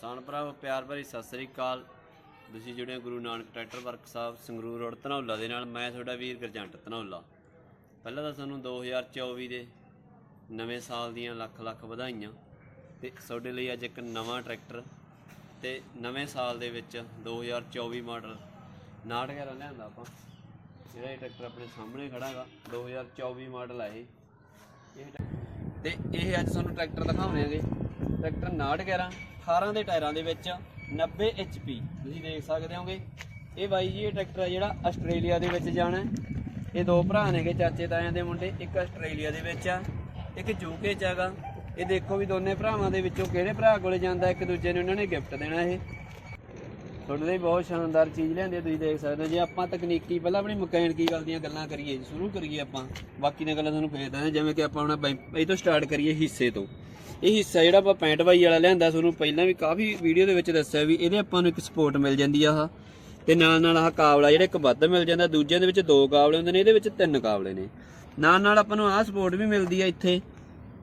ਕਿਸਾਨ ਭਰਾਵੋ, ਪਿਆਰ ਭਰੀ ਸਤਿ ਸ੍ਰੀ ਅਕਾਲ। ਤੁਸੀਂ ਜੁੜੇ ਹੋ Guru Nanak tractor work Sahib, Sangrur road Dhanaula ਦੇ ਨਾਲ। ਮੈਂ ਤੁਹਾਡਾ ਵੀਰ ਗਰਜੰਟ ਧਨੌਲਾ। ਪਹਿਲਾਂ ਤਾਂ ਤੁਹਾਨੂੰ 2024 ਦੇ ਨਵੇਂ ਸਾਲ ਦੀਆਂ ਲੱਖ ਲੱਖ ਵਧਾਈਆਂ ਤੇ ਤੁਹਾਡੇ ਲਈ ਅੱਜ ਇੱਕ ਨਵਾਂ ਟਰੈਕਟਰ ਤੇ ਨਵੇਂ ਸਾਲ ਦੇ ਵਿੱਚ 2024 ਮਾਡਲ 911 ਲਿਆਂਦਾ ਆਪਾਂ। ਜਿਹੜਾ ਇਹ ਟਰੈਕਟਰ ਆਪਣੇ ਸਾਹਮਣੇ ਖੜਾ ਹੈਗਾ 2024 ਮਾਡਲ ਆ ਇਹ। ਇਹ ਟਰੈ- ਤੇ ਇਹ ਅੱਜ ਤੁਹਾਨੂੰ ਟਰੈਕਟਰ ਦਿਖਾਉਣੇ ਹੈਗੇ। ਟਰੈਕਟਰ 911 18 ਦੇ ਟਾਇਰਾਂ ਦੇ ਵਿੱਚ 90 HP ਤੁਸੀਂ ਦੇਖ ਸਕਦੇ ਹੋਗੇ। ਇਹ ਬਾਈ ਜੀ ਇਹ ਟਰੈਕਟਰ ਆ ਜਿਹੜਾ ਆਸਟ੍ਰੇਲੀਆ ਦੇ ਵਿੱਚ ਜਾਣਾ ਇਹ ਦੋ ਭਰਾ ਨੇਗੇ ਚਾਚੇ ਤਾਇਆਂ ਦੇ ਮੁੰਡੇ। ਇੱਕ ਆਸਟ੍ਰੇਲੀਆ ਦੇ ਵਿੱਚ ਆ ਇੱਕ ਯੂਕੇ ਚ ਹੈਗਾ। ਇਹ ਦੇਖੋ ਵੀ ਦੋਨੇ ਭਰਾਵਾਂ ਦੇ ਵਿੱਚੋਂ ਕਿਹੜੇ ਭਰਾ ਕੋਲੇ ਜਾਂਦਾ ਇੱਕ ਦੂਜੇ ਨੂੰ ਉਹਨਾਂ ਨੇ ਗਿਫਟ ਦੇਣਾ ਇਹ। ਤੁਹਾਡੇ ਲਈ ਬਹੁਤ ਸ਼ਾਨਦਾਰ ਚੀਜ਼ ਲਿਆਂਦੀ ਆ, ਤੁਸੀਂ ਦੇਖ ਸਕਦੇ ਹੋ। ਜੇ ਆਪਾਂ ਤਕਨੀਕੀ ਪਹਿਲਾਂ ਆਪਣੀ ਮਕੈਨਿਕੀ ਗੱਲ ਦੀਆਂ ਗੱਲਾਂ ਕਰੀਏ ਸ਼ੁਰੂ ਕਰੀਏ ਆਪਾਂ। ਬਾਕੀ ਦੀਆਂ ਗੱਲਾਂ ਤੁਹਾਨੂੰ ਫੇਰ ਦੱਸਦੇ ਜਿਵੇਂ ਕਿ ਆਪਾਂ ਹੁਣ ਬੈਂ- ਇਹ ਤੋਂ ਸਟਾਰਟ ਕਰੀਏ ਹਿੱਸੇ ਤੋਂ। ਇਹ ਹਿੱਸਾ ਜਿਹੜਾ ਆਪਾਂ 65 ਬਾਈ ਵਾਲਾ ਲਿਆਂਦਾ ਤੁਹਾਨੂੰ ਪਹਿਲਾਂ ਵੀ ਕਾਫੀ ਵੀਡੀਓ ਦੇ ਵਿੱਚ ਦੱਸਿਆ ਵੀ ਇਹਦੇ ਆਪਾਂ ਨੂੰ ਇੱਕ ਸਪੋਰਟ ਮਿਲ ਜਾਂਦੀ ਆ ਆਹ। ਤੇ ਨਾਲ ਨਾਲ ਆਹ ਕਾਬਲਾ ਜਿਹੜਾ ਇੱਕ ਵੱਧ ਮਿਲ ਜਾਂਦਾ, ਦੂਜਿਆਂ ਦੇ ਵਿੱਚ ਦੋ ਕਾਬਲੇ ਹੁੰਦੇ ਨੇ, ਇਹਦੇ ਵਿੱਚ ਤਿੰਨ ਕਾਬਲੇ ਨੇ। ਨਾਲ ਨਾਲ ਆਪਾਂ ਨੂੰ ਆਹ ਸਪੋਰਟ ਵੀ ਮਿਲਦੀ ਆ ਇੱਥੇ।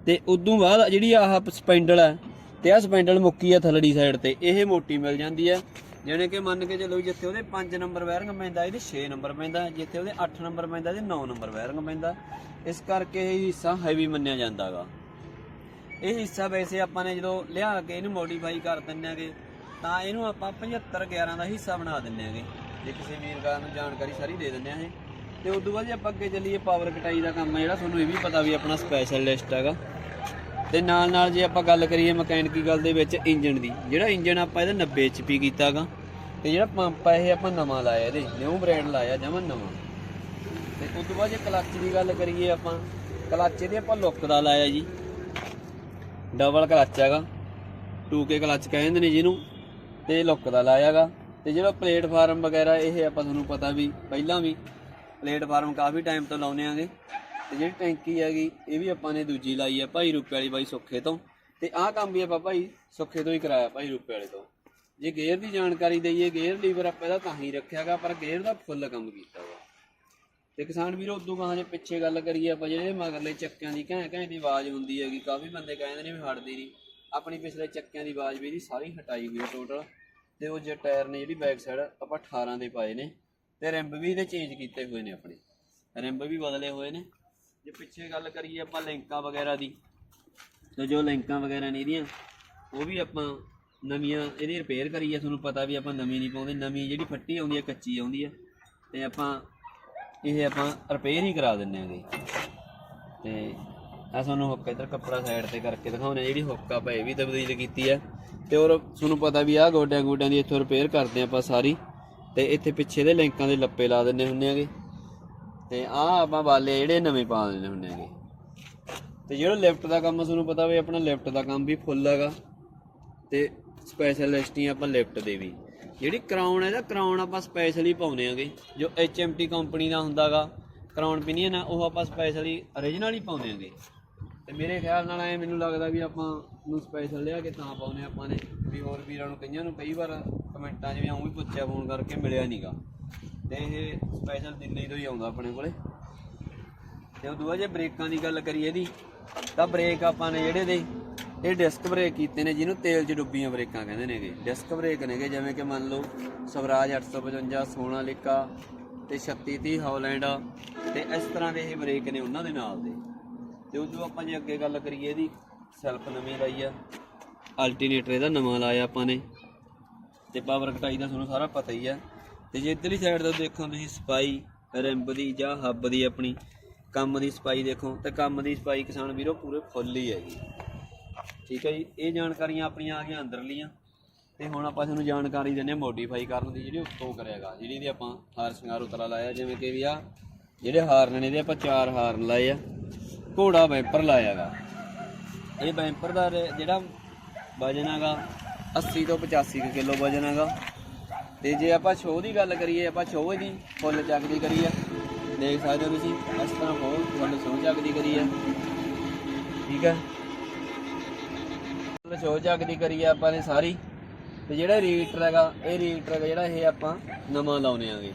ਤੇ ਉਦੋਂ ਬਾਅਦ ਜਿਹੜੀ ਆਹ ਸਪੈਂਡਲ ਆ, ਤੇ ਆਹ ਸਪੈਂਡਲ ਮੁੱਕੀ ਆ ਥੱਲੜੀ ਸਾਈਡ ਤੇ, ਇਹ ਮੋਟੀ ਮਿਲ ਜਾਂਦੀ ਆ। ਜਿਵੇਂ ਕਿ ਮੰਨ ਕੇ ਚੱਲੋ ਜਿੱਥੇ ਉਹਦੇ 5 ਨੰਬਰ ਵਾਇਰਿੰਗ ਪੈਂਦਾ, ਇਹਦੇ 6 ਨੰਬਰ ਪੈਂਦਾ, ਜਿੱਥੇ ਉਹਦੇ 8 ਨੰਬਰ ਪੈਂਦਾ, ਇਹਦੇ 9 ਨੰਬਰ ਵਾਇਰਿੰਗ ਪੈਂਦਾ। ਇਸ ਕਰਕੇ ਇਹ ਹਿੱਸਾ ਹੈਵੀ ਮੰਨਿਆ ਜਾਂਦਾਗਾ ਇਹ ਹਿੱਸਾ ਵੈਸੇ ਆਪਾਂ ਨੇ ਜਦੋਂ ਲਿਆ ਕੇ ਇਹਨੂੰ ਮੋਡੀਫਾਈ ਕਰ ਦਿੰਨੇ ਆਗੇ ਤਾਂ ਇਹਨੂੰ ਆਪਾਂ 75 11 ਦਾ ਹਿੱਸਾ ਬਣਾ ਦਿੰਨੇ ਆਗੇ ਜੇ ਕਿਸੇ ਵੀਰਗਾਰ ਨੂੰ ਜਾਣਕਾਰੀ ਸਾਰੀ ਦੇ ਦਿੰਨੇ ਆ ਇਹ। ਤੇ ਤੋਂ ਬਾਅਦ ਜੇ ਆਪਾਂ ਅੱਗੇ ਚੱਲੀਏ ਪਾਵਰ ਕਟਾਈ ਦਾ ਕੰਮ ਹੈ ਜਿਹੜਾ, ਤੁਹਾਨੂੰ ਇਹ ਵੀ ਪਤਾ ਵੀ ਆਪਣਾ ਸਪੈਸ਼ਲਿਸਟ ਹੈਗਾ। ਤੇ ਨਾਲ ਨਾਲ ਜੇ ਆਪਾਂ ਗੱਲ ਕਰੀਏ ਮਕੈਨਿਕੀ ਗੱਲ ਦੇ ਵਿੱਚ ਇੰਜਨ ਦੀ, ਜਿਹੜਾ ਇੰਜਨ ਆਪਾਂ ਇਹਦਾ 90 HP ਕੀਤਾਗਾ ਤੇ ਜਿਹੜਾ ਪੰਪ ਆ ਇਹ ਆਪਾਂ ਨਵਾਂ ਲਾਇਆ ਇਹਦੇ ਨਿਊ ਬ੍ਰਾਂਡ ਲਾਇਆ ਜਮਨ ਨਵਾਂ। ਤੇ ਉਸ ਤੋਂ ਬਾਅਦ ਜੇ ਕਲੱਚ ਦੀ ਗੱਲ ਕਰੀਏ ਆਪਾਂ ਕਲੱਚ ਇਹਦੇ ਆਪਾਂ ਲੁੱਕ ਦਾ ਲਾਇਆ ਜੀ। ਡਬਲ ਕਲੱਚ ਹੈਗਾ। 2K ਕਲੱਚ ਕਹਿੰਦੇ ਨੇ ਜਿਹਨੂੰ, ਤੇ ਲੁੱਕ ਦਾ ਲਾਇਆਗਾ ਤੇ ਜਿਹੜਾ ਪਲੇਟਫਾਰਮ ਵਗੈਰਾ ਇਹ ਆਪਾਂ ਤੁਹਾਨੂੰ ਪਤਾ ਵੀ, ਪਹਿਲਾਂ ਵੀ ਪਲੇਟਫਾਰਮ ਕਾਫੀ ਟਾਈਮ ਤੋਂ ਲਾਉਨੇ ਆਂਗੇ। ਤੇ ਜਿਹੜੀ ਟੈਂਕੀ ਹੈਗੀ, ਇਹ ਵੀ ਆਪਾਂ ਨੇ ਦੂਜੀ ਲਾਈ ਹੈ ਭਾਈ ਰੁਪਏ ਵਾਲੀ ਬਾਈ ਸੁੱਖੇ ਤੋਂ। ਤੇ ਆਹ ਕੰਮ ਵੀ ਆਪਾਂ ਭਾਈ ਸੁੱਖੇ ਤੋਂ ਹੀ ਕਰਾਇਆ ਭਾਈ ਰੁਪਏ ਵਾਲੇ ਤੋਂ। ਜੇ ਗੇਅਰ ਦੀ ਜਾਣਕਾਰੀ ਦਈਏ ਗੇਅਰ ਲੀਵਰ ਆਪਾਂ ਇਹਦਾ ਤਾਂ ਹੀ ਰੱਖਿਆਗਾ ਪਰ ਗੇਅਰ ਦਾ ਫੁੱਲ ਕੰਮ ਕੀਤਾ ਤੇ ਕਿਸਾਨ ਵੀਰੋ, ਉਦੋਂ ਗਾਂ ਜੇ ਪਿੱਛੇ ਗੱਲ ਕਰੀਏ ਆਪਾਂ, ਜਿਹੜੇ ਮਗਰਲੇ ਚੱਕਿਆਂ ਦੀ ਘੈਂ ਘੈਂ ਦੀ ਆਵਾਜ਼ ਹੁੰਦੀ ਹੈਗੀ, ਕਾਫੀ ਬੰਦੇ ਕਹਿੰਦੇ ਨੇ ਵੀ ਹਟਦੀ ਨਹੀਂ ਆਪਣੀ ਪਿਛਲੇ ਚੱਕਿਆਂ ਦੀ ਆਵਾਜ਼ ਵੀ ਇਹਦੀ ਸਾਰੀ ਹਟਾਈ ਹੋਈ ਹੈ ਟੋਟਲ ਤੇ ਉਹ ਜੇ ਟਾਇਰ ਨੇ ਜਿਹੜੀ ਬੈਕ ਸਾਈਡ ਆਪਾਂ 18 ਦੇ ਪਾਏ ਨੇ। ਤੇ ਰਿੰਬ ਵੀ ਇਹਦੇ ਚੇਂਜ ਕੀਤੇ ਹੋਏ ਨੇ ਆਪਣੇ। ਰਿੰਬ ਵੀ ਬਦਲੇ ਹੋਏ ਨੇ। ਜੇ ਪਿੱਛੇ ਗੱਲ ਕਰੀਏ ਆਪਾਂ ਲਿੰਕਾਂ ਵਗੈਰਾ ਦੀ, ਤੇ ਜੋ ਲਿੰਕਾਂ ਵਗੈਰਾ ਨੇ ਇਹਦੀਆਂ, ਉਹ ਵੀ ਆਪਾਂ ਨਵੀਆਂ ਇਹਦੀ ਰਿਪੇਅਰ ਕਰੀ ਹੈ ਤੁਹਾਨੂੰ ਪਤਾ ਵੀ ਆਪਾਂ ਨਵੀਂ ਨਹੀਂ ਪਾਉਂਦੇ, ਨਵੀਂ ਜਿਹੜੀ ਫੱਟੀ ਆਉਂਦੀ ਹੈ, ਕੱਚੀ ਆਉਂਦੀ ਹੈ। ਤੇ ਆਪਾਂ ਇਹ ਆਪਾਂ ਰਿਪੇਅਰ ਹੀ ਕਰਾ ਦਿੰਨੇ ਆਂਗੇ। ਤੇ ਆ ਤੁਹਾਨੂੰ ਹੁੱਕ ਇਧਰ ਕੱਪੜਾ ਸਾਈਡ ਤੇ ਕਰਕੇ ਦਿਖਾਉਣੇ ਜਿਹੜੀ ਹੁੱਕ ਆਪਾਂ ਇਹ ਵੀ ਤਬਦੀਲ ਕੀਤੀ ਹੈ ਤੇ ਔਰ ਤੁਹਾਨੂੰ ਪਤਾ ਵੀ ਆਹ ਗੋਡਿਆਂ ਗੋਡਿਆਂ ਦੀ ਇੱਥੋਂ ਰਿਪੇਅਰ ਕਰਦੇ ਆਪਾਂ ਸਾਰੀ। ਤੇ ਇੱਥੇ ਪਿੱਛੇ ਦੇ ਲਿੰਕਾਂ ਦੇ ਲੱਪੇ ਲਾ ਦਿੰਨੇ ਹੁੰਨੇ ਆਗੇ। ਤੇ ਆਹ ਆਪਾਂ ਬਾਲੇ ਜਿਹੜੇ ਨਵੇਂ ਪਾ ਦਿੰਨੇ ਹੁੰਨੇ ਆਗੇ। ਤੇ ਜਿਹੜਾ ਲਿਫਟ ਦਾ ਕੰਮ ਤੁਹਾਨੂੰ ਪਤਾ ਵੀ ਆਪਣਾ ਲਿਫਟ ਦਾ ਕੰਮ ਵੀ ਫੁੱਲ ਹੈਗਾ। ਤੇ ਸਪੈਸ਼ਲਿਸਟ ਹੀ ਆਪਾਂ ਲਿਫਟ ਦੇ ਵੀ। ਜਿਹੜੀ ਕਰਾਉਣ ਇਹਦਾ ਕਰਾਉਣ ਆਪਾਂ ਸਪੈਸ਼ਲੀ ਪਾਉਨੇ ਆਗੇ। ਜੋ HMT ਕੰਪਨੀ ਦਾ ਹੁੰਦਾਗਾ, ਕਰਾਉਣ ਪਿਨੀਅਨ ਆ ਉਹ ਆਪਾਂ ਸਪੈਸ਼ਲੀ origignal ਹੀ ਪਾਉਨੇ ਆਗੇ। ਤੇ ਮੇਰੇ ਖਿਆਲ ਨਾਲ ਐ ਮੈਨੂੰ ਲੱਗਦਾ ਵੀ ਆਪਾਂ ਨੂੰ ਸਪੈਸ਼ਲ ਲਿਆ ਕੇ ਤਾਂ ਪਾਉਨੇ ਆਪਾਂ ਨੇ। ਵੀ ਹੋਰ ਵੀਰਾਂ ਨੂੰ ਕਈਆਂ ਨੂੰ ਕਈ ਵਾਰ ਕਮੈਂਟਾਂ 'ਚ ਵੀ ਆਉਂ ਵੀ ਪੁੱਛਿਆ ਫੋਨ ਕਰਕੇ ਮਿਲਿਆ ਨਹੀਂਗਾ ਤੇ ਇਹ ਸਪੈਸ਼ਲ ਦਿੱਲੀ ਤੋਂ ਹੀ ਆਉਂਦਾ ਆਪਣੇ ਕੋਲੇ। ਤੇ ਉਦੋਂ ਬਾਅਦ ਜੇ ਬ੍ਰੇਕਾਂ ਦੀ ਗੱਲ ਕਰੀਏ ਇਹਦੀ, ਤਾਂ ਬ੍ਰੇਕ ਆਪਾਂ ਨੇ ਜਿਹੜੇ ਦੇ ਇਹ ਡਿਸਕ ਬ੍ਰੇਕ ਕੀਤੇ ਨੇ, ਜਿਹਨੂੰ ਤੇਲ 'ਚ ਡੁੱਬੀਆਂ ਬ੍ਰੇਕਾਂ ਕਹਿੰਦੇ ਨੇਗੇ। ਡਿਸਕ ਬ੍ਰੇਕ ਨੇਗੇ, ਜਿਵੇਂ ਕਿ ਮੰਨ ਲਓ ਸਵਰਾਜ 855 ਸੋਨਾਲਿਕਾ ਤੇ 3630 ਹੌਲੈਂਡ ਤੇ ਇਸ ਤਰ੍ਹਾਂ ਦੇ ਇਹ ਬ੍ਰੇਕ ਨੇ ਉਹਨਾਂ ਦੇ ਨਾਲ ਦੇ। ਤੇ ਉਦੋਂ ਆਪਾਂ ਜੇ ਅੱਗੇ ਗੱਲ ਕਰੀਏ ਇਹਦੀ ਸੈਲਫ ਨਵੀਂ ਲਾਈ ਆ। ਅਲਟਰਨੇਟਰ ਇਹਦਾ ਨਵਾਂ ਲਾਇਆ ਆਪਾਂ ਨੇ। ਤੇ ਪਾਵਰ ਕਟਾਈ ਦਾ ਤੁਹਾਨੂੰ ਸਾਰਾ ਪਤਾ ਹੀ ਆ। ਤੇ ਜੇ ਇਧਰਲੀ ਸਾਈਡ ਤੋਂ ਦੇਖੋ ਤੁਸੀਂ ਸਪਾਈ ਰਿੰਬ ਦੀ ਜਾਂ ਹੱਬ ਦੀ ਆਪਣੀ, ਕੰਮ ਦੀ ਸਪਾਈ ਦੇਖੋ। ਤੇ ਕੰਮ ਦੀ ਸਪਾਈ ਕਿਸਾਨ ਵੀਰੋ ਪੂਰੇ ਫੁੱਲ ਹੀ ਹੈਗੀ। ਠੀਕ ਹੈ ਜੀ, ਇਹ ਜਾਣਕਾਰੀਆਂ ਆਪਣੀਆਂ ਆ ਗਈਆਂ ਅੰਦਰਲੀਆਂ ਤੇ ਹੁਣ ਆਪਾਂ ਤੁਹਾਨੂੰ ਜਾਣਕਾਰੀ ਦਿੰਨੇ ਮੋਡੀਫਾਈ ਕਰਨ ਦੀ, ਜਿਹੜੀ ਉੱਤੋਂ ਕਰਿਆਗਾ, ਜਿਹੜੀ ਇਹਦੀ ਆਪਾਂ ਹਾਰ ਸ਼ਿੰਗਾਰ ਉਤਰਾ ਲਾਇਆ, ਜਿਵੇਂ ਕਿ ਵੀ ਆ, ਜਿਹੜੇ ਹਾਰਨ ਨੇ ਇਹਦੇ ਆਪਾਂ ਚਾਰ ਹਾਰਨ ਲਾਏ ਆ। ਘੋੜਾ ਵੈਂਪਰ ਲਾਇਆਗਾ। ਇਹ ਵੈਂਪਰ ਦਾ ਰੇ- ਜਿਹੜਾ ਵਜਨ ਹੈਗਾ 80 ਤੋਂ 85 ਕਿਲੋ ਵਜਨ ਹੈਗਾ। ਤੇ ਜੇ ਆਪਾਂ ਸ਼ੋਅ ਦੀ ਗੱਲ ਕਰੀਏ, ਆਪਾਂ ਸ਼ੋਅ ਦੀ ਫੁੱਲ ਚੱਕ ਦੀ ਕਰੀਏ ਦੇਖ ਸਕਦੇ ਹੋ ਤੁਸੀਂ, ਇਸ ਤਰ੍ਹਾਂ ਫੁੱਲ ਫੁੱਲ ਸ਼ੋਅ ਚੱਕ ਦੀ ਕਰੀਏ ਠੀਕ ਹੈ। ਸ਼ੋਅ ਚੱਕ ਦੀ ਕਰੀਏ ਆਪਾਂ ਨੇ ਸਾਰੀ। ਤੇ ਜਿਹੜਾ ਰੀਟਰ ਹੈਗਾ, ਇਹ ਰੀਟਰ ਜਿਹੜਾ ਇਹ ਆਪਾਂ ਨਵਾਂ ਲਾਉਨੇ ਆਗੇ।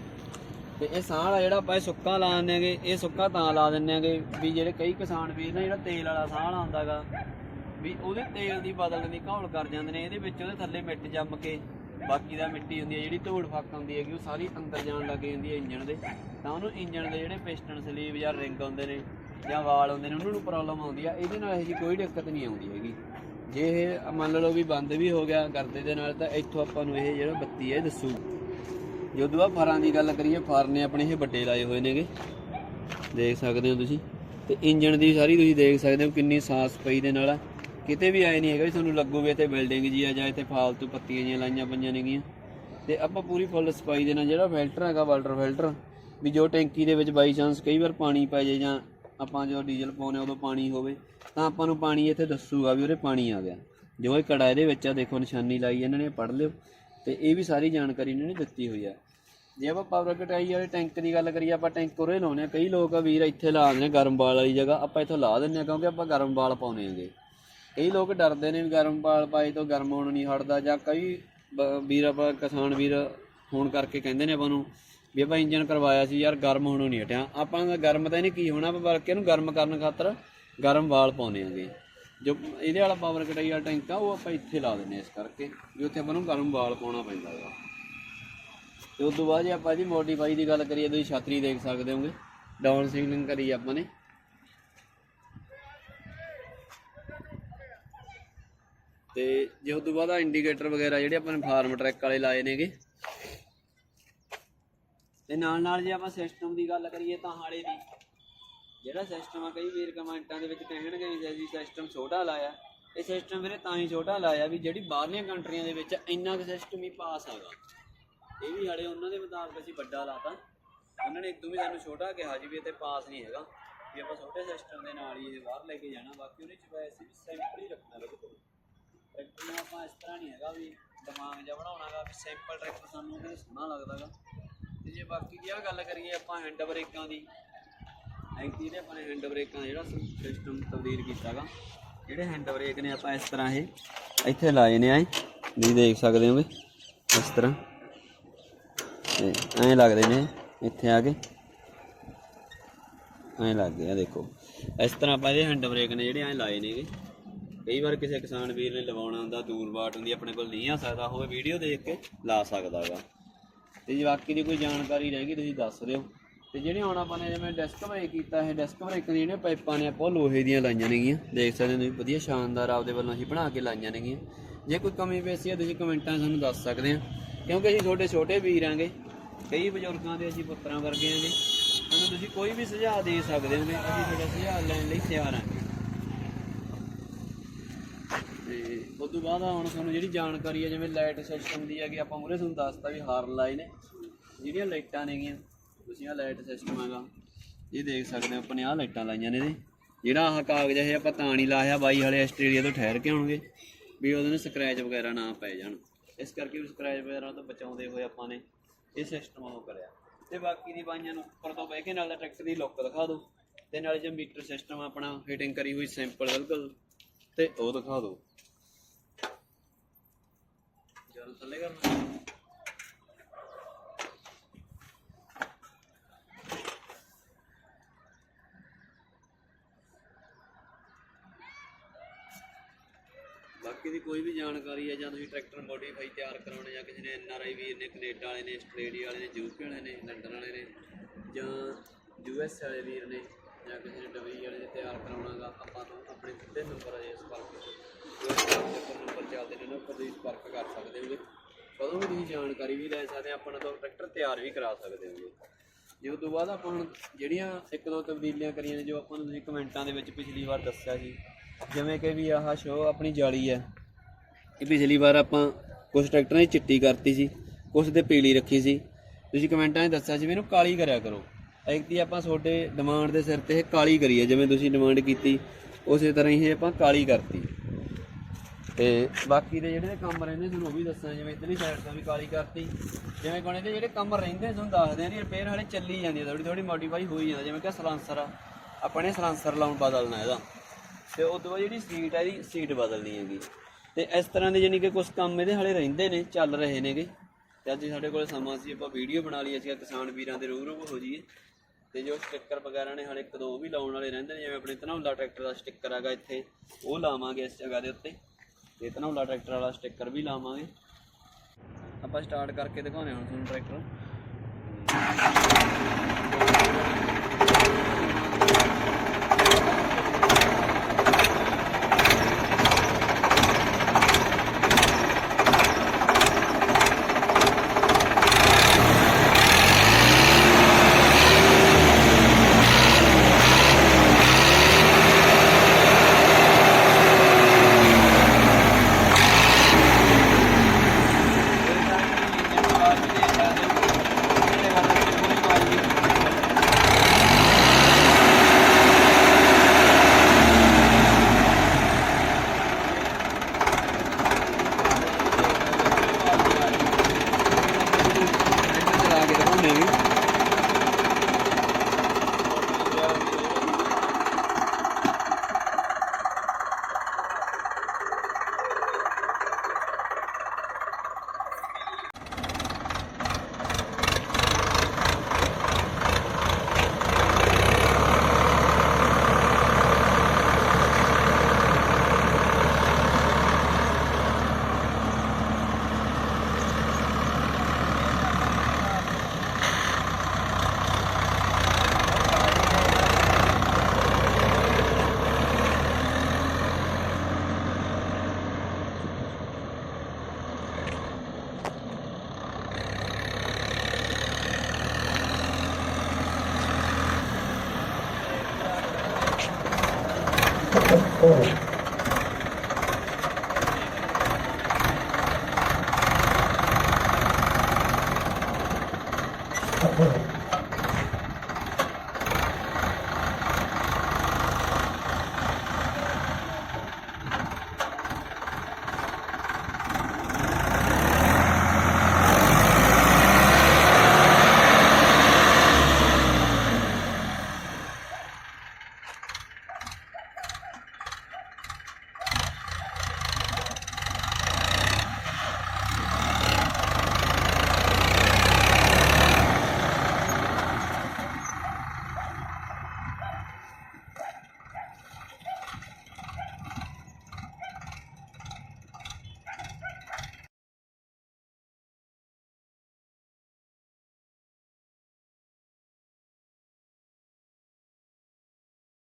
ਤੇ ਇਹ ਸਾਹ ਵਾਲਾ ਜਿਹੜਾ ਆਪਾਂ ਇਹ ਸੁੱਕਾ ਲਾ ਦਿੰਦੇ ਆਗੇ, ਇਹ ਸੁੱਕਾ ਤਾਂ ਲਾ ਦਿੰਦੇ ਆਗੇ ਵੀ ਜਿਹੜੇ ਕਈ ਕਿਸਾਨ ਵੀਰ ਨੇ ਜਿਹੜਾ ਤੇਲ ਵਾਲਾ ਸਾਹ ਵਾਲਾ ਹੁੰਦਾਗਾ ਵੀ ਉਹਦੇ ਤੇਲ ਦੀ ਬਦਲਣ ਦੀ ਘੋਲ ਕਰ ਜਾਂਦੇ ਨੇ, ਇਹਦੇ ਵਿੱਚ ਉਹਦੇ ਥੱਲੇ ਮਿੱਟ ਜੰਮ ਕੇ ਬਾਕੀ ਦਾ ਮਿੱਟੀ ਹੁੰਦੀ ਹੈ, ਜਿਹੜੀ ਧੂੜ ਫੱਕ ਹੁੰਦੀ ਹੈਗੀ, ਉਹ ਸਾਰੀ ਅੰਦਰ ਜਾਣ ਲੱਗ ਜਾਂਦੀ ਹੈ ਇੰਜਣ ਦੇ। ਤਾਂ ਉਹਨੂੰ ਇੰਜਣ ਦੇ ਜਿਹੜੇ ਪਿਸਟਨ ਸਲੀਵ ਜਾਂ ਰਿੰਗ ਹੁੰਦੇ ਨੇ ਜਾਂ ਵਾਲ ਹੁੰਦੇ ਨੇ, ਉਹਨਾਂ ਨੂੰ ਪ੍ਰੋਬਲਮ ਆਉਂਦੀ ਆ, ਇਹਦੇ ਨਾਲ ਇਹ ਜੀ ਕੋਈ ਦਿੱਕਤ ਨਹੀਂ ਆਉਂਦੀ ਹੈਗੀ। ਜੇ ਇਹ ਮੰਨ ਲਓ ਵੀ ਬੰਦ ਵੀ ਹੋ ਗਿਆ ਕਰਦੇ ਦੇ ਨਾਲ, ਤਾਂ ਇੱਥੋਂ ਆਪਾਂ ਨੂੰ ਇਹ ਜਿਹੜਾ ਬੱਤੀ ਹੈ ਦੱਸੂ। ਜਦੋਂ ਆ ਫਾਰਾਂ ਦੀ ਗੱਲ ਕਰੀਏ, ਫਾਰ ਨੇ ਆਪਣੇ ਇਹ ਵੱਡੇ ਲਾਏ ਹੋਏ ਨੇਗੇ। ਦੇਖ ਸਕਦੇ ਹੋ ਤੁਸੀਂ। ਤੇ ਇੰਜਣ ਦੀ ਸਾਰੀ ਤੁਸੀਂ ਦੇਖ ਸਕਦੇ ਹੋ ਕਿੰਨੀ ਸਾਫ਼ ਸਫ਼ਾਈ ਦੇ ਨਾਲ ਕਿਤੇ ਵੀ ਆਏ ਨਹੀਂ ਹੈਗਾ ਵੀ ਤੁਹਾਨੂੰ ਲੱਗੂਗੇ ਇੱਥੇ ਬਿਲਡਿੰਗ ਜੀ ਆ ਜਾਂ ਇੱਥੇ ਫਾਲਤੂ ਪੱਤੀਆਂ ਜੀਆਂ ਲਾਈਆਂ ਪਈਆਂ ਨੇਗੀਆਂ। ਤੇ ਆਪਾਂ ਪੂਰੀ ਫੁੱਲ ਸਫ਼ਾਈ ਦੇ ਨਾਲ ਜਿਹੜਾ ਫਿਲਟਰ ਹੈਗਾ, ਵਾਟਰ ਫਿਲਟਰ, ਵੀ ਜੋ ਟੈਂਕੀ ਦੇ ਵਿੱਚ ਬਾਈ ਚਾਂਸ ਕਈ ਵਾਰ ਪਾਣੀ ਪੈ ਜੇ ਜਾਂ ਆਪਾਂ ਜਦੋਂ ਡੀਜ਼ਲ ਪਾਉਨੇ ਉਦੋਂ ਪਾਣੀ ਹੋਵੇ, ਤਾਂ ਆਪਾਂ ਨੂੰ ਪਾਣੀ ਇੱਥੇ ਦੱਸੂਗਾ ਵੀ ਉਹਦੇ ਪਾਣੀ ਆ ਗਿਆ। ਜੋ ਇਹ ਕੜਾ ਇਹਦੇ ਵਿੱਚ ਆ, ਦੇਖੋ ਨਿਸ਼ਾਨੀ ਲਾਈ ਇਹਨਾਂ ਨੇ, ਪੜ੍ਹ ਲਿਓ। ਤੇ ਇਹ ਵੀ ਸਾਰੀ ਜਾਣਕਾਰੀ ਇਹਨਾਂ ਨੇ ਦਿੱਤੀ ਹੋਈ ਆ। ਜੇ ਆਪਾਂ ਪਾਵਰ ਕਟਾਈ ਵਾਲੇ ਟੈਂਕ ਦੀ ਗੱਲ ਕਰੀਏ, ਆਪਾਂ ਟੈਂਕ ਉਰੇ ਲਾਉਨੇ ਆ ਕਈ ਲੋਕ ਵੀਰ ਇੱਥੇ ਲਾ ਦਿੰਦੇ ਨੇ ਗਰਮ ਬਾਲ ਵਾਲੀ ਜਗ੍ਹਾ, ਆਪਾਂ ਇੱਥੋਂ ਲਾ ਦਿੰਨੇ ਆ ਕਿਉਂਕਿ ਆਪਾਂ ਗਰਮ ਬਾਲ ਪਾਉਨੇ ਆਂਗੇ ਕਈ ਲੋਕ ਡਰਦੇ ਨੇ ਵੀ ਗਰਮ ਬਾਲ ਪਾਏ ਤੋਂ ਗਰਮ ਹੋਣ ਨਹੀਂ ਹਟਦਾ, ਜਾਂ ਕਈ ਬ- ਵੀਰ ਆਪਾਂ ਕਿਸਾਨ ਵੀਰ ਹੋਣ ਕਰਕੇ ਕਹਿੰਦੇ ਨੇ ਆਪਾਂ ਨੂੰ ਵੀ ਆਪਾਂ ਇੰਜਨ ਕਰਵਾਇਆ ਸੀ ਯਾਰ, ਗਰਮ ਹੋਣੋਂ ਨਹੀਂ ਹਟਿਆ। ਆਪਾਂ ਦਾ ਗਰਮ ਤਾਂ ਇਹਨੇ ਕੀ ਹੋਣਾ ਬਲਕਿ ਇਹਨੂੰ ਗਰਮ ਕਰਨ ਖਾਤਰ ਗਰਮ ਵਾਲ ਪਾਉਨੇ ਆਂਗੇ। ਜੋ ਇਹਦੇ ਵਾਲਾ ਪਾਵਰ ਕਟਾਈ ਵਾਲਾ ਟੈਂਕ ਆ, ਉਹ ਆਪਾਂ ਇੱਥੇ ਲਾ ਦਿੰਨੇ ਆ ਇਸ ਕਰਕੇ, ਵੀ ਉੱਥੇ ਆਪਾਂ ਨੂੰ ਗਰਮ ਵਾਲ ਪਾਉਣਾ ਪੈਂਦਾ ਹੈਗਾ। ਤੇ ਉਸ ਤੋਂ ਬਾਅਦ ਜੇ ਆਪਾਂ ਜੀ ਮੋਡੀਫਾਈ ਦੀ ਗੱਲ ਕਰੀਏ, ਤੁਸੀਂ ਛਾਤਰੀ ਦੇਖ ਸਕਦੇ ਹੋਗੇ ਡਾਊਨ ਸੀਲਿੰਗ ਕਰੀ ਆਪਾਂ ਨੇ। ਤੇ ਜੇ ਉਸ ਤੋਂ ਬਾਅਦ ਆ ਇੰਡੀਕੇਟਰ ਵਗੈਰਾ ਜਿਹੜੇ ਆਪਾਂ ਨੇ ਫਾਰਮ ਟਰੈਕ ਵਾਲੇ ਲਾਏ ਨੇਗੇ ਤੇ ਨਾਲ ਨਾਲ ਜੇ ਆਪਾਂ ਸਿਸਟਮ ਦੀ ਗੱਲ ਕਰੀਏ ਤਾਂ ਹਾਲੇ ਦੀ ਜਿਹੜਾ ਸਿਸਟਮ ਆ, ਕਈ ਵੀਰ ਕਮੈਂਟਾਂ ਦੇ ਵਿੱਚ ਕਹਿਣਗੇ ਵੀ ਅਸੀਂ ਸਿਸਟਮ ਛੋਟਾ ਲਾਇਆ। ਇਹ ਸਿਸਟਮ ਵੀਰੇ ਤਾਂ ਹੀ ਛੋਟਾ ਲਾਇਆ ਵੀ ਜਿਹੜੀ ਬਾਹਰਲੀਆਂ ਕੰਟਰੀਆਂ ਦੇ ਵਿੱਚ ਇੰਨਾ ਕੁ ਸਿਸਟਮ ਹੀ ਪਾਸ ਹੈਗਾ। ਇਹ ਵੀ ਹਾਲੇ ਉਹਨਾਂ ਦੇ ਮੁਤਾਬਕ ਅਸੀਂ ਵੱਡਾ ਲਾਤਾ। ਉਹਨਾਂ ਨੇ ਇਦੋਂ ਵੀ ਸਾਨੂੰ ਛੋਟਾ ਕਿਹਾ ਜੀ ਵੀ ਇਹ ਤੇ ਪਾਸ ਨਹੀਂ ਹੈਗਾ। ਵੀ ਆਪਾਂ ਛੋਟੇ ਸਿਸਟਮ ਦੇ ਨਾਲ ਹੀ ਇਹ ਬਾਹਰ ਲੈ ਕੇ ਜਾਣਾ। ਬਾਕੀ ਉਹਦੇ ਚ ਵੈਸੇ ਵੀ ਸਿੰਪਲ ਹੀ ਰੱਖਣਾ ਬਿਲਕੁਲ ਟਰੈਕਟਰ ਨੂੰ ਆਪਾਂ ਇਸ ਤਰ੍ਹਾਂ ਨਹੀਂ ਹੈਗਾ ਵੀ ਦਿਮਾਗ ਜਿਹਾ ਬਣਾਉਣਾਗਾ ਵੀ ਸਿੰਪਲ ਟਰੈਕਟਰ ਸਾਨੂੰ ਉਹਦੇ ਸੋਹਣਾ ਲੱਗਦਾਗਾ ਤੇ ਜੇ ਬਾਕੀ ਦੀ ਆ ਗੱਲ ਕਰੀਏ ਆਪਾਂ ਹੈਂਡ ਬ੍ਰੇਕਾਂ ਦੀ ਐਂਟੀ ਦੇ ਆਪਣੇ ਹੈਂਡ ਬ੍ਰੇਕਾਂ ਦਾ ਜਿਹੜਾ ਸਿਸਟਮ ਤਬਦੀਲ ਕੀਤਾਗਾ। ਜਿਹੜੇ ਹੈਂਡ ਬ੍ਰੇਕ ਨੇ ਆਪਾਂ ਇਸ ਤਰ੍ਹਾਂ ਇਹ ਇੱਥੇ ਲਾਏ ਨੇ ਐ ਤੁਸੀਂ ਦੇਖ ਸਕਦੇ ਹੋਗੇ ਇਸ ਤਰ੍ਹਾਂ। ਤੇ ਐਂ ਲੱਗਦੇ ਨੇ ਇੱਥੇ ਆ ਕੇ। ਐਂ ਲੱਗ ਗਿਆ ਦੇਖੋ। ਇਸ ਤਰ੍ਹਾਂ ਆਪਾਂ ਇਹਦੇ ਹੈਂਡ ਬ੍ਰੇਕ ਨੇ ਜਿਹੜੇ ਐਂ ਲਾਏ ਨੇਗੇ। ਕਈ ਵਾਰ ਕਿਸੇ ਕਿਸਾਨ ਵੀਰ ਨੇ ਲਵਾਉਣਾ ਹੁੰਦਾ, ਦੂਰ ਬਾਟ ਹੁੰਦੀ, ਆਪਣੇ ਕੋਲ ਨਹੀਂ ਆ ਸਕਦਾ ਹੋਵੇ ਵੀਡੀਓ ਦੇਖ ਕੇ ਲਾ ਸਕਦਾਗਾ। ਤੇ ਜੇ ਬਾਕੀ ਦੀ ਕੋਈ ਜਾਣਕਾਰੀ ਰਹਿ ਗਈ ਤੁਸੀਂ ਦੱਸ ਦਿਓ। ਤੇ ਜਿਹੜੇ ਹੁਣ ਆਪਾਂ ਨੇ ਜਿਵੇਂ ਡੈਸਕ ਬ੍ਰੇਕ ਕੀਤਾ, ਇਹ ਡੈਸਕ ਬ੍ਰੇਕ ਦੀਆਂ ਜਿਹੜੀਆਂ ਪਾਈਪਾਂ ਨੇ, ਆਪਾਂ ਲੋਹੇ ਦੀਆਂ ਲਾਈਆਂ ਨੇਗੀਆਂ। ਦੇਖ ਸਕਦੇ ਹੋ ਤੁਸੀਂ, ਵਧੀਆ ਸ਼ਾਨਦਾਰ ਆਪਦੇ ਵੱਲੋਂ ਅਸੀਂ ਬਣਾ ਕੇ ਲਾਈਆਂ ਨੇਗੀਆਂ। ਜੇ ਕੋਈ ਕਮੀ ਪੇਸ਼ੀ ਹੈ, ਤੁਸੀਂ ਕਮੈਂਟਾਂ ਸਾਨੂੰ ਦੱਸ ਸਕਦੇ ਆ ਕਿਉਂਕਿ ਅਸੀਂ ਛੋਟੇ ਛੋਟੇ ਵੀਰ ਆਂਗੇ। ਕਈ ਬਜ਼ੁਰਗਾਂ ਦੇ ਅਸੀਂ ਪੁੱਤਰਾਂ ਵਰਗੇ ਆਂਗੇ। ਸਾਨੂੰ ਤੁਸੀਂ ਕੋਈ ਵੀ ਸੁਝਾਅ ਦੇ ਸਕਦੇ ਹੋ, ਅਸੀਂ ਤੁਹਾਡਾ ਸੁਝਾਅ ਲੈਣ ਲਈ ਤਿਆਰ ਆਂਗੇ ਤੇ ਉਸ ਤੋਂ ਬਾਅਦ ਹੁਣ ਤੁਹਾਨੂੰ ਜਿਹੜੀ ਜਾਣਕਾਰੀ ਹੈ ਜਿਵੇਂ ਲਾਈਟ ਸਿਸਟਮ ਦੀ ਹੈ ਕਿ ਆਪਾਂ ਮੂਰੇ ਤੁਹਾਨੂੰ ਦੱਸਤਾ ਵੀ ਹਾਰਨ ਲਾਏ ਨੇ। ਜਿਹੜੀਆਂ ਲਾਈਟਾਂ ਨੇਗੀਆਂ, ਤੁਸੀਂ ਆਹ ਲਾਈਟ ਸਿਸਟਮ ਹੈਗਾ, ਇਹ ਦੇਖ ਸਕਦੇ ਹੋ, ਆਪਾਂ ਨੇ ਆਹ ਲਾਈਟਾਂ ਲਾਈਆਂ ਨੇ ਇਹਦੇ। ਜਿਹੜਾ ਆਹ ਕਾਗਜ਼ ਇਹ ਆਪਾਂ ਤਾਂ ਨਹੀਂ ਲਾਇਆ, ਬਾਈ ਵਾਲੇ ਆਸਟ੍ਰੇਲੀਆ ਤੋਂ ਠਹਿਰ ਕੇ ਆਉਣਗੇ, ਵੀ ਉਹਦੇ ਨੂੰ ਸਕ੍ਰੈਚ ਵਗੈਰਾ ਨਾ ਪੈ ਜਾਣ। ਇਸ ਕਰਕੇ ਵੀ ਸਕ੍ਰੈਚ ਵਗੈਰਾ ਤੋਂ ਬਚਾਉਂਦੇ ਹੋਏ ਆਪਾਂ ਨੇ ਇਹ ਸਿਸਟਮ ਉਹ ਕਰਿਆ। ਤੇ ਬਾਕੀ ਦੀ ਬਾਈਆਂ ਨੂੰ ਉੱਪਰ ਤੋਂ ਬਹਿ ਕੇ ਨਾਲ ਦਾ ਟਰੈਕਟਰ ਦੀ ਲੁੱਕ ਦਿਖਾ ਦਿਓ। ਤੇ ਨਾਲ ਜੇ ਮੀਟਰ ਸਿਸਟਮ ਆਪਣਾ ਫਿਟਿੰਗ ਕਰੀ ਹੋਈ ਸਿੰਪਲ ਬਿਲਕੁਲ। ਤੇ ਉਹ ਦਿਖਾ ਦਿਓ ਜਦੋਂ ਥੱਲੇ ਕਰਨਾ। ਬਾਕੀ ਦੀ ਕੋਈ ਵੀ ਜਾਣਕਾਰੀ ਹੈ ਜਾਂ ਤੁਸੀਂ ਟਰੈਕਟਰ ਮੋਡੀਫਾਈ ਤਿਆਰ ਕਰਾਉਣੇ ਜਾਂ ਕਿਸੇ ਨੇ ਐਨ ਆਰ ਆਈ ਵੀਰ ਨੇ, ਕੈਨੇਡਾ ਵਾਲੇ ਨੇ, ਆਸਟ੍ਰੇਲੀਆ ਵਾਲੇ ਨੇ ਯੂਕੇ ਵਾਲੇ ਨੇ, ਲੰਡਨ ਵਾਲੇ ਨੇ ਜਾਂ ਯੂ ਐਸ ਵਾਲੇ ਵੀਰ ਨੇ ਜਾਂ ਕਿਸੇ ਨੇ ਵਾਲੇ ਨੇ ਤਿਆਰ ਕਰਾਉਣਾਗਾ, ਆਪਾਂ ਤੋਂ ਆਪਣੇ ਸਿੱਧੇ ਨੰਬਰ ਹੈ ਸੰਪਰਕ ਨੰਬਰ ਚੱਲਦੇ ਨੇ ਉਹਨਾਂ ਉੱਪਰ ਤੁਸੀਂ ਸੰਪਰਕ ਕਰ ਸਕਦੇ ਹੋਗੇ। ਕਦੋਂ ਵੀ ਤੁਸੀਂ ਜਾਣਕਾਰੀ ਵੀ ਲੈ ਸਕਦੇ ਆ ਆਪਣਾ ਤੋਂ ਟਰੈਕਟਰ ਤਿਆਰ ਵੀ ਕਰਾ ਸਕਦੇ ਹੋਗੇ। ਜੇ ਉਸ ਤੋਂ ਬਾਅਦ ਆਪਾਂ ਹੁਣ ਜਿਹੜੀਆਂ ਇੱਕ ਦੋ ਤਬਦੀਲੀਆਂ ਕਰੀਆਂ ਨੇ, ਜੋ ਆਪਾਂ ਨੂੰ ਤੁਸੀਂ ਕਮੈਂਟਾਂ ਦੇ ਵਿੱਚ ਪਿਛਲੀ ਵਾਰ ਦੱਸਿਆ ਸੀ, ਜਿਵੇਂ ਕਿ ਵੀ ਆਹ ਸ਼ੋ ਆਪਣੀ ਜਾਲੀ ਹੈ ਇਹ ਪਿਛਲੀ ਵਾਰ ਆਪਾਂ ਕੁਝ ਟਰੈਕਟਰਾਂ ਦੀ ਚਿੱਟੀ ਕਰਤੀ ਸੀ ਕੁਝ ਦੇ ਪੀਲੀ ਰੱਖੀ ਸੀ। ਤੁਸੀਂ ਕਮੈਂਟਾਂ 'ਚ ਦੱਸਿਆ ਸੀ ਮੈਨੂੰ ਇਹਨੂੰ ਕਾਲੀ ਕਰਿਆ ਕਰੋ। ਐਕਤੀ ਆਪਾਂ ਤੁਹਾਡੇ ਡਿਮਾਂਡ ਦੇ ਸਿਰ ਤੇ ਇਹ ਕਾਲੀ ਕਰੀ ਹੈ, ਜਿਵੇਂ ਤੁਸੀਂ ਡਿਮਾਂਡ ਕੀਤੀ, ਉਸੇ ਤਰ੍ਹਾਂ ਹੀ ਇਹ ਆਪਾਂ ਕਾਲੀ ਕਰਤੀ। ਤੇ ਬਾਕੀ ਦੇ ਜਿਹੜੇ ਕੰਮ ਰਹਿੰਦੇ, ਤੁਹਾਨੂੰ ਉਹ ਵੀ ਦੱਸਾਂ, ਜਿਵੇਂ ਇਧਰਲੀ ਸਾਈਡ ਤੋਂ ਵੀ ਕਾਲੀ ਕਰਤੀ। ਜਿਵੇਂ ਕੋਣੇ ਦੇ ਜਿਹੜੇ ਕੰਮ ਰਹਿੰਦੇ, ਤੁਹਾਨੂੰ ਦੱਸਦੇ ਆ ਜੀ ਰਿਪੇਅਰ ਹਾਲੇ ਚੱਲੀ ਜਾਂਦੀ ਹੈ ਥੋੜੀ ਥੋੜੀ ਮੋਡੀਫਾਈ ਹੋਈ ਜਾਂਦਾ ਜਿਵੇਂ ਕਿ ਸਲਾਂਸਰ ਆ ਆਪਣੇ ਨੇ ਸਲਾਂਸਰ ਲਾਉਣ ਬਦਲਣਾ ਇਹਦਾ। ਤੇ ਉਦੋਂ ਬਾਅਦ ਜਿਹੜੀ ਸੀਟ ਆ, ਇਹਦੀ ਸੀਟ ਬਦਲਣੀ ਹੈਗੀ। ਤੇ ਇਸ ਤਰ੍ਹਾਂ ਦੇ ਜਾਨੀ ਕਿ ਕੁਝ ਕੰਮ ਇਹਦੇ ਹਾਲੇ ਰਹਿੰਦੇ ਨੇ, ਚੱਲ ਰਹੇ ਨੇਗੇ। ਤੇ ਅੱਜ ਸਾਡੇ ਕੋਲ ਸਮਾਂ ਸੀ, ਆਪਾਂ ਵੀਡੀਓ ਬਣਾ ਲਈ ਅਸੀਂ ਕਿਸਾਨ ਵੀਰਾਂ ਦੇ ਰੂਬਰੂ ਹੋ ਜਾਈਏ। ਤੇ ਜੋ ਸਟicker ਵਗੈਰਾ ਨੇ ਹਲੇ ਇੱਕ ਦੋ ਉਹ ਵੀ ਲਾਉਣ ਵਾਲੇ ਰਹਿੰਦੇ ਨੇ, ਜਿਵੇਂ ਆਪਣੇ ਧਨੌਲਾ ਟਰੈਕਟਰ ਦਾ ਸਟicker ਹੈਗਾ ਇੱਥੇ, ਉਹ ਲਾਵਾਂਗੇ ਇਸ ਜਗ੍ਹਾ ਦੇ ਉੱਤੇ। ਤੇ ਧਨੌਲਾ ਟਰੈਕਟਰ ਵਾਲਾ ਸਟicker ਵੀ ਲਾਵਾਂਗੇ। ਆਪਾਂ ਸਟਾਰਟ ਕਰਕੇ ਦਿਖਾਉਣੇ ਹੁਣ ਤੁਹਾਨੂੰ ਟਰੈਕਟਰ